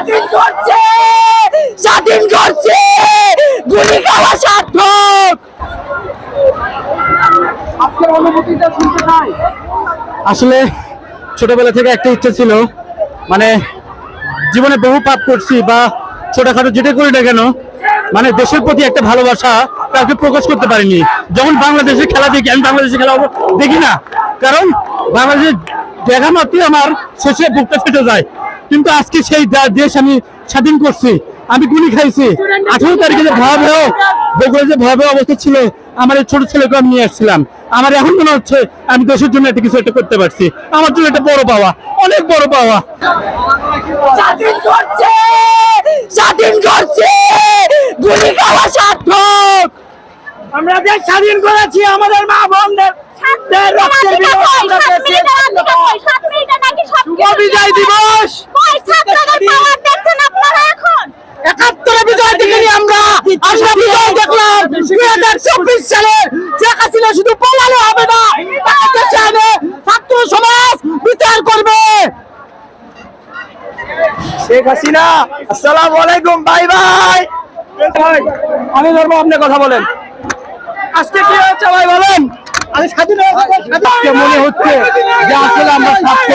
স্বাধীন করছে স্বাধীন করছে। গুলি খাওয়া সার্থক আজকের অনুভূতিটা শুনতে চাই। আসলে ছোটবেলা থেকে একটা ইচ্ছা ছিল মানে জীবনে বহু পাপ করছি বা ছোটখাটো যেটা করি না কেন মানে দেশের প্রতি একটা ভালোবাসা কাউকে প্রকাশ করতে পারিনি। যখন বাংলাদেশের খেলা দেখি আমি বাংলাদেশের খেলা দেখি না কারণ বাংলাদেশ দেখা মাত্রই আমার শেষে বুকটা ফেটে যায়। কিন্তু আজকে সেই দেশ আমি স্বাধীন করছি আমি গুলি খাইছি। আঠারো তারিখে যে ভয়াবহ বগুড়া যে ভয়াবহ অবস্থা ছিল আমার এই ছোট ছেলেকে আমি নিয়ে আসছিলাম। আমার এখন মনে হচ্ছে আমি দেশের জন্য একটা কিছু একটা করতে পারছি। আমার জন্য একটা বড় পাওয়া অনেক বড় পাওয়া। স্বাধীন করছে স্বাধীন করছে গুলি খাওয়া সার্থক। আমরা দেশ স্বাধীন করেছি আমাদের মা বোনদের দের রক্তের বিনিময়ে আমরা পেয়েছি। শুভ বিজয় দিবস! শেখ হাসিনা শুধু পালালে হবে না। তাকে দেশে ছাত্র সমাজ বিচার করবে। শেখ হাসিনা আসসালামু আলাইকুম বাই বাই। আমি ধর্ম আপনি কথা বলেন। আজকে কি হচ্ছে ভাই বলেন? আমি স্বাধীন মনে হচ্ছে যে আসলে আমরা ছাত্র।